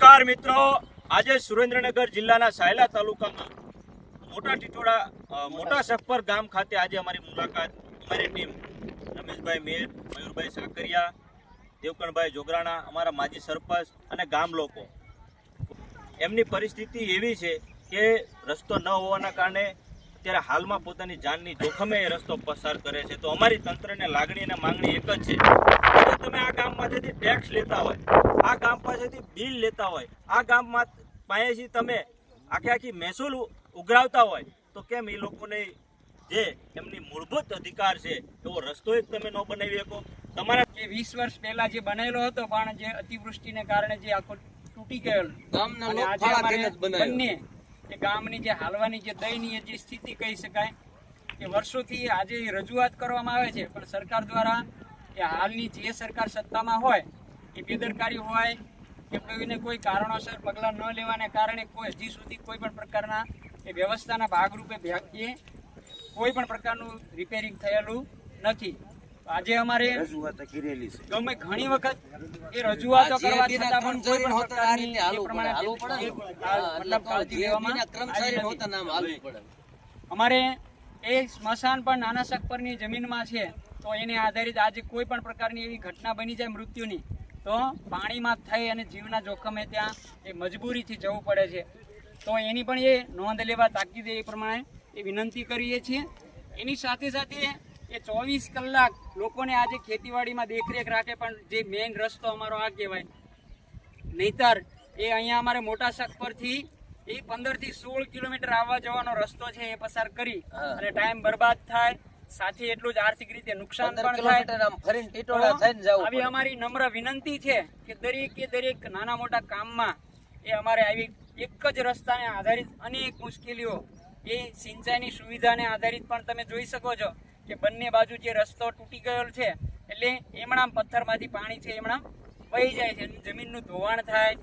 નમસ્કાર મિત્રો. આજે સુરેન્દ્રનગર જિલ્લાના સાયલા તાલુકામાં મોટા ટીટોડા મોટા સફર ગામ ખાતે આજે અમારી મુલાકાત, અમારી ટીમ રમેશભાઈ મેર, મયુરભાઈ સાકરિયા દેવકણભાઈ જોગરાણા, અમારા માજી સરપંચ અને ગામ લોકો. એમની પરિસ્થિતિ એવી છે કે રસ્તો ન હોવાના કારણે અત્યારે હાલમાં પોતાની જાનની જોખમે એ રસ્તો પસાર કરે છે. તો અમારી તંત્રને લાગણી અને માંગણી એક જ છે તમે આ ગામ પાસેથી ટેક્સ લેતા હોય આ ગામ પાસેથી બિલ લેતા હોય આ ગામમાં પાસેથી તમે આખી આખી મહેસૂલ ઉઘરાવતા હોય તો કેમ એ લોકોને જે એમની મૂળભૂત અધિકાર છે એવો રસ્તો એક તમે ન બનાવી શકો તમારા જે વીસ વર્ષ પહેલા જે બનેલો હતો પણ જે અતિવૃષ્ટિને કારણે જે આખો તૂટી ગયેલો. બંને એ ગામની જે હાલવાની જે દયનીય જે સ્થિતિ કહી શકાય કે વર્ષોથી આજે રજૂઆત કરવામાં આવે છે પણ સરકાર દ્વારા એ હાલની જે સરકાર સત્તામાં હોય એ બેદરકારી હોય કે કોઈને કોઈ કારણોસર પગલાં ન લેવાને કારણે કોઈ હજી સુધી કોઈ પણ પ્રકારના એ વ્યવસ્થાના ભાગરૂપે વ્યક્તિએ એ કોઈ પણ પ્રકારનું રિપેરિંગ થયેલું નથી. આજે અમારે ગમે ઘણી વખત એ રજૂઆતો કરવા છતાં પણ કોઈ પણ હોતા આ પ્રકારની મતલબ કાળજી લેવામાં બીના હોતા નામ હાલવું પડે. અમારે એ સ્મશાન પણ નાના સખપરની જમીનમાં છે. તો એને આધારિત આજે કોઈ પણ પ્રકારની એવી ઘટના બની જાય મૃત્યુની તો પાણીમાં થઈ અને જીવના જોખમે ત્યાં એ મજબૂરીથી જવું પડે છે. તો એની પણ એ નોંધ લેવા તાકીદે એ પ્રમાણે એ વિનંતી કરીએ છીએ. એની સાથે સાથે એ ચોવીસ કલાક લોકોને આજે ખેતીવાડીમાં દેખરેખ રાખે પણ જે મેઇન રસ્તો અમારો આ કહેવાય. નહીતર એ અહીંયા અમારે મોટા શક પરથી એ પંદરથી સોળ કિલોમીટર આવવા જવાનો રસ્તો છે એ પસાર કરી અને ટાઈમ બરબાદ થાય સાથે એટલું જ આર્થિક રીતે નુકસાન પણ થાય. આમ ફરીને ટીટોળા થઈને જવું આવી અમારી નમ્ર વિનંતી છે કે દરેકે દરેક નાના મોટા કામમાં એ અમારે આવી એક જ રસ્તાને આધારિત અનેક મુશ્કેલીઓ એ સિંચાઈની સુવિધાને આધારિત પણ તમે જોઈ શકો છો કે બંને બાજુ જે રસ્તો તૂટી ગયો છે એટલે એમણામ પથ્થરમાંથી પાણી છે એમણામ વહી જાય છે જમીનનું ધોવાણ થાય.